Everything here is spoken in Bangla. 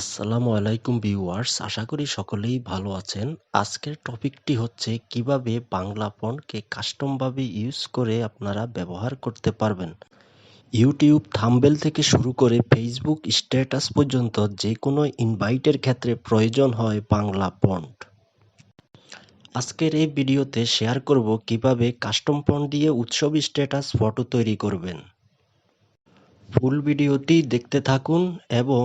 আসসালামু আলাইকুম ভিউয়ার্স, আশা করি সকলেই ভালো আছেন। আজকের টপিকটি হচ্ছে, কীভাবে বাংলা ফন্টকে কাস্টমভাবে ইউজ করে আপনারা ব্যবহার করতে পারবেন। ইউটিউব থাম্বেল থেকে শুরু করে ফেসবুক স্ট্যাটাস পর্যন্ত যে কোনো ইনভাইটের ক্ষেত্রে প্রয়োজন হয় বাংলা ফন্ট আজকের এই ভিডিওতে শেয়ার করব, কীভাবে কাস্টম ফন্ট দিয়ে উৎসব স্ট্যাটাস ফটো তৈরি করবেন। ফুল ভিডিওটি দেখতে থাকুন এবং